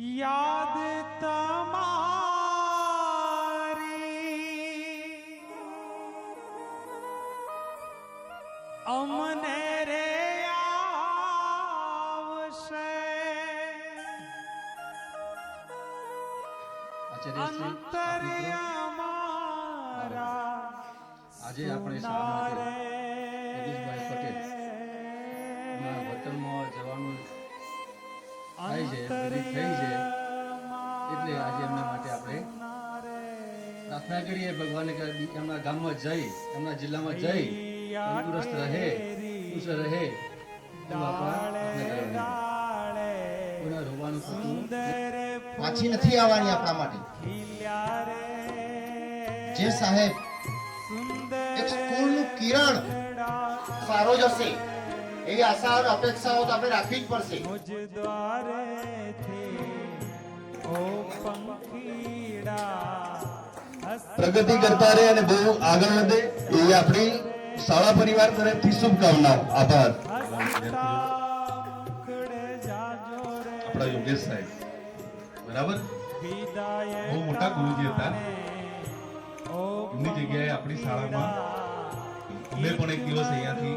યાદ તમારી અમને રે અંતરે અમારા આજે આપણે પટેલ વતનમાં જવાનું થઈ છે. એટલે આજે એમના માટે આપણે પ્રાર્થના કરીએ ભગવાનને કે એમના ગામમાં જઈ, એમના જિલ્લામાં જઈ, તંદુરસ્ત રહે, ખુશ રહે પાછી નથી આવવાની આપણા માટે. જે સાહેબ, એક સ્કૂલનું કિરણ સારો જ હશે. એવી આશા અપેક્ષાઓ તો આપણે રાખવી જ પડશે. મુજ દ્વારેથી ઓ પંખીડા પ્રગતિ કરતા રહે અને બહુ આગળ વધે એવી આપણી શાળા પરિવાર તરફથી શુભકામનાઓ. આભાર. આપણા યોગેશ સાહેબ. બરાબર? બહુ મોટા ગુરુજી હતા. ઓ એમની જગ્યાએ આપણી શાળામાં અમે પણ એક દિવસ અહીંયાથી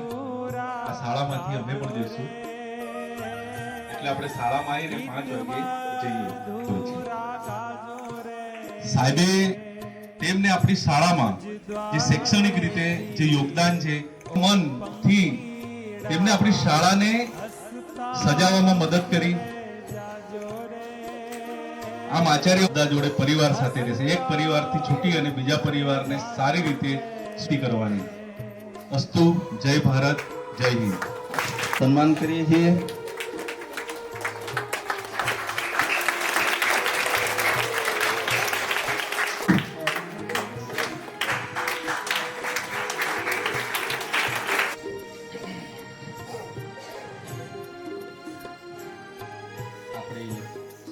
શાળામાંથી અમે પણ જઈશું. એટલે આપણે શાળામાં આવીને સાહેબે તેમને આપણી શાળામાં જે શૈક્ષણિક રીતે જે યોગદાન છે, મનથી તેમને આપણી શાળાને સજાવવામાં મદદ કરી. આમ આચાર્ય બધા જોડે પરિવાર સાથે રહેશે. એક પરિવારથી છૂટી અને બીજા પરિવારને સારી રીતે સ્ટી કરવાની અસ્તુ જય ભારત, જય હિન્દ. સન્માન કરીએ છીએ.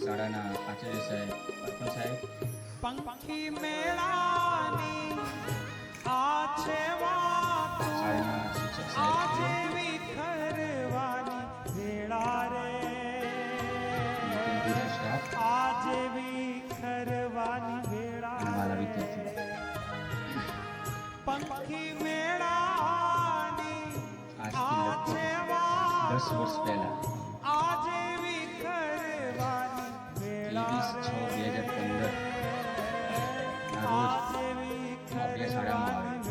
શાળાના આચાર્ય સાહેબ અર્પણ સાહેબ. પંખી મેળાની આ છે વાતો. વર્ષ વાતો પહેલા આજે વિખરવાની વેળા ત્રેવીસ છ બે હજાર પંદર ના રોજ આજે આપણી શાળામાં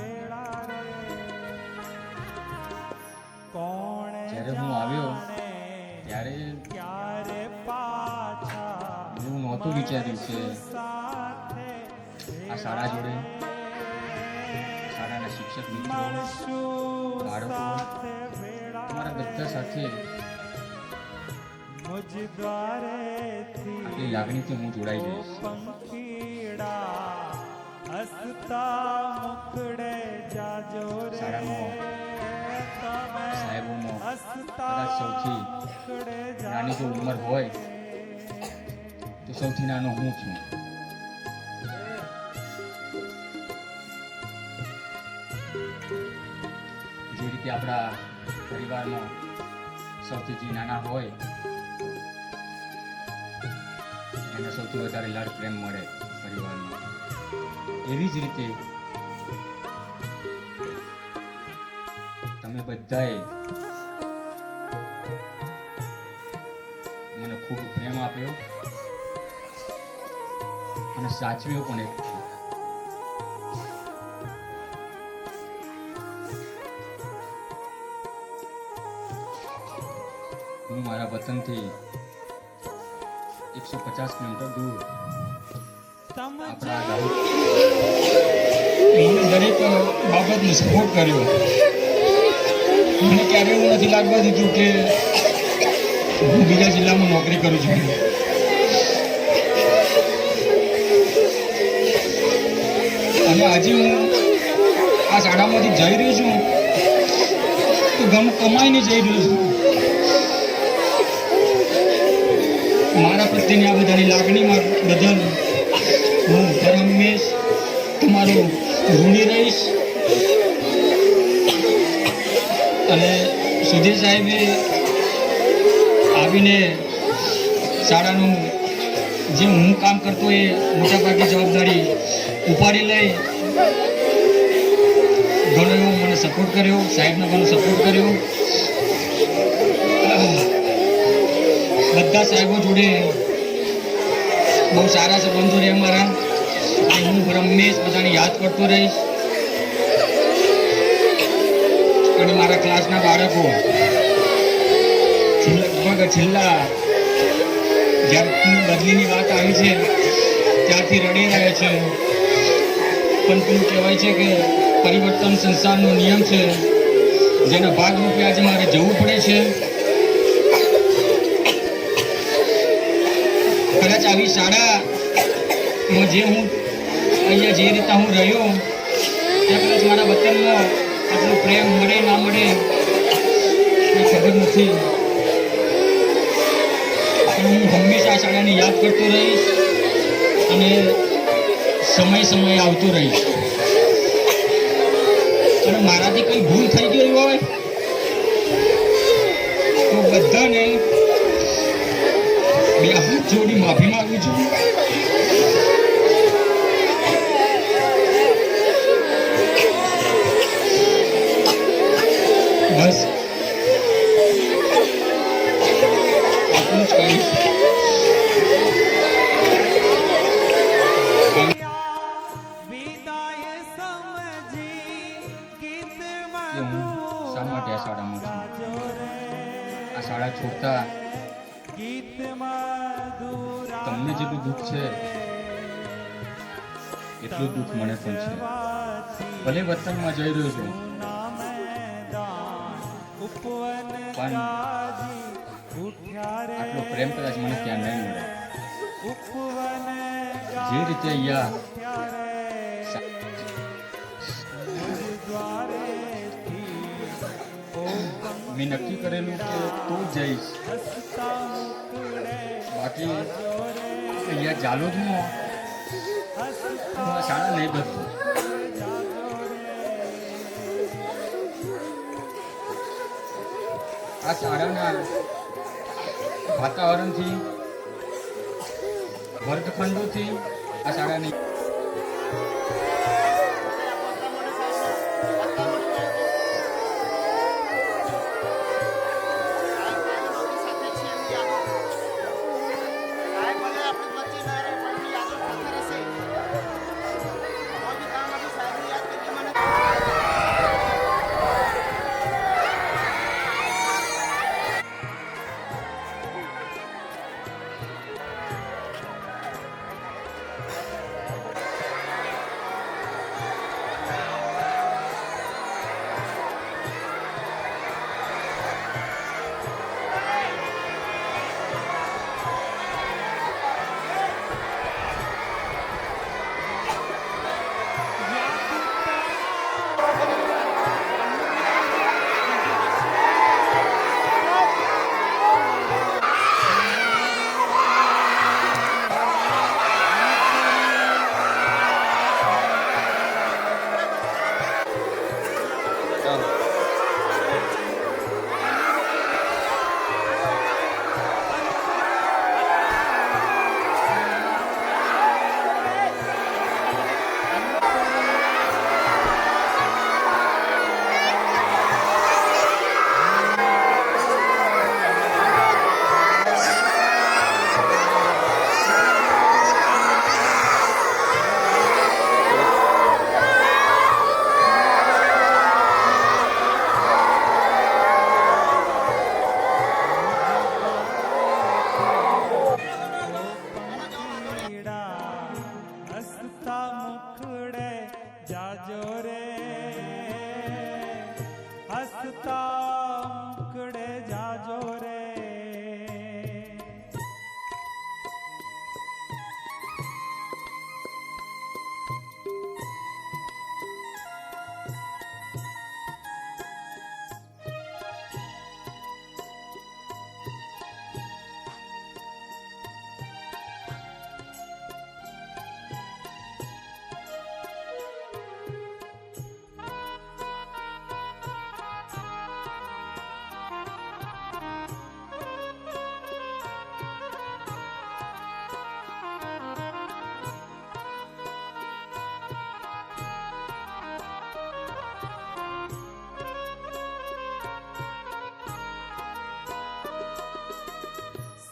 કોણે જ્યારે હું આવ્યો ત્યારે ક્યારે પાછા એવું નહોતું વિચાર્યું કે સાથે આ શાળા જોડે શાળાના શિક્ષક મિત્રો મળશું બાળકો તમારા બધા સાથે. આટલી લાગણીથી હું જોડાઈ જઈશ. શાળામાં સાહેબોમાં હસતા કદાચ સૌથી નાની જો ઉંમર હોય તો સૌથી નાનો હું છું? જે રીતે આપણા પરિવારમાં સૌથી જે નાના હોય, એને સૌથી વધારે લાડ પ્રેમ મળે પરિવારમાં. એવી જ રીતે તમે બધાએ મને ખૂબ પ્રેમ આપ્યો અને સાચવ્યો પણ એક મારા વતનથી એકસો પચાસ કિલોમીટર દૂર. દરેક બાબતને સપોર્ટ કર્યો. મને ક્યારે એવું નથી લાગવા દીધું કે હું બીજા જિલ્લામાં નોકરી કરું છું. અને આજે હું આ શાળામાંથી જઈ રહ્યો છું. તો ગમ કમાઈને જઈ રહ્યો છું. મારા પ્રત્યેની આ બધાની લાગણીમાં બદલ હું હરમેશ તમારો ઋણી રહીશ. અને સુધીર સાહેબે આવીને શાળાનું જે હું કામ કરતો એ મોટાભાગની જવાબદારી ઉપાડી લઈ ઘણો એવો મને સપોર્ટ કર્યો, સાહેબનો ઘણો સપોર્ટ કર્યો. બધા સાહેબો જોડે બહુ સારા સંબંધો રહે મારા. હું રમેશ બધાને યાદ કરતો રહીશ. અને મારા ક્લાસના બાળકો લગભગ છેલ્લા જ્યારે બદલીની વાત આવી છે, ત્યારથી રડી રહ્યા છે. પણ પેલું કહેવાય છે કે પરિવર્તન સંસારનો નિયમ છે. જેના ભાગરૂપે આજે મારે જવું પડે છે. આવી શાળામાં જે હું અહીંયા જે રીતે હું રહ્યો, ત્યાં કદાચ મારા વતનમાં આટલો પ્રેમ મળે ના મળે એ ખબર નથી. હું હંમેશા શાળાને યાદ કરતો રહીશ અને સમય સમયે આવતો રહીશ. અને મારાથી કંઈ ભૂલ થઈ ગઈ હોય? તો બધાને બે હાથ જોડી માફી માંગુ છું. બસ. તમને જેટલું દુઃખ છે, એટલું દુઃખ મને પણ છે. ભલે વતનમાં જઈ રહ્યો છું. પણ આટલો પ્રેમ કદાચ મને ત્યાં નહીં મળે. જે રીતે અહીંયા મેં નક્કી કરેલું કે તું જઈશ. બાકી અહીંયા જાલોદમાં શાળા નહીં બદલું આ શાળાના વાતાવરણથી, વર્ગખંડોથી આ શાળાની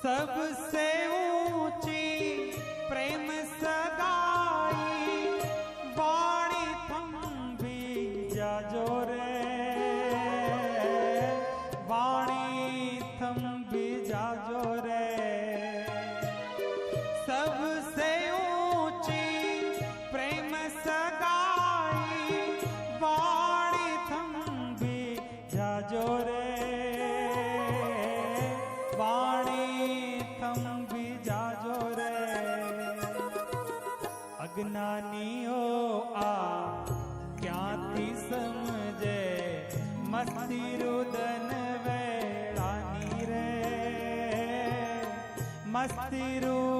सबसे ऊंची प्रेम सगाई वाणी थंबी जाजो रे वाणी थंबी जाजो रे सबसे ऊंची प्रेम सगाई वाणी थंबी जाजो रे વાણી અજ્ઞાનીઓ આ ક્યાંથી સમજે? મસ્તી રુદન વેળાની રે. મસ્તી રુદન